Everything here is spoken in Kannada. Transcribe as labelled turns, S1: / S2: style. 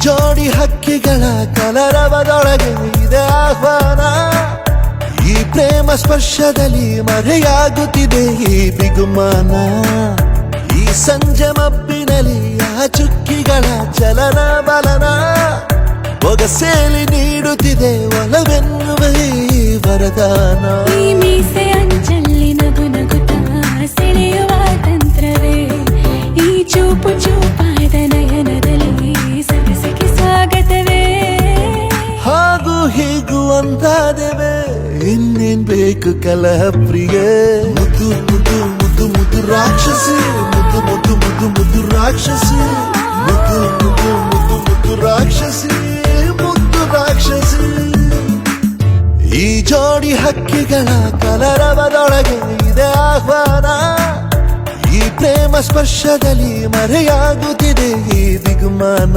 S1: ಚುಕ್ಕಿಗಳ ಕಲರವದೊಳಗೆ ಇದೆ ಆಹ್ವಾನ. ಈ ಪ್ರೇಮ ಸ್ಪರ್ಶದಲ್ಲಿ ಮರೆಯಾಗುತ್ತಿದೆ ಈ ಬಿಗುಮಾನ. ಈ ಸಂಜೆ ಮಬ್ಬಿನಲ್ಲಿ ಆ ಚುಕ್ಕಿಗಳ ಚಲನ ಬಲನ. ಒಗಸೇಲಿ ನೀಡುತ್ತಿದೆ ಒಲವೆನ್ನುವ ಈ ವರದಾನ.
S2: ಈ ಮೀಸೆ ತಂತ್ರವೇ. ಈ ಚೂಪು
S1: ಹೀಗೂ ಇನ್ನೇನ್ ಬೇಕು ಕಲಹ ಪ್ರಿಯ. ಮುದ್ದು ಮುದ್ದು ಮುದ್ದು ಮುದ್ದು ರಾಕ್ಷಸಿ. ಮುದ್ದು ಮುದ್ದು ಮುದ್ದು ಮುದ್ದು ರಾಕ್ಷಸಿ. ಮುದ್ದು ಮುದ್ದು ಮುದ್ದು ಮುದ್ದು ರಾಕ್ಷಸಿ. ಮುದ್ದು ರಾಕ್ಷಸಿ. ಈ ಜೋಡಿ ಹಕ್ಕಿಗಳ ಕಲರವದೊಳಗೆ ಇದೆ ಆಹ್ವಾನ. ಈ ಪ್ರೇಮ ಸ್ಪರ್ಶದಲ್ಲಿ ಮರೆಯಾಗುತ್ತಿದೆ ಈ ಬಿಗುಮಾನ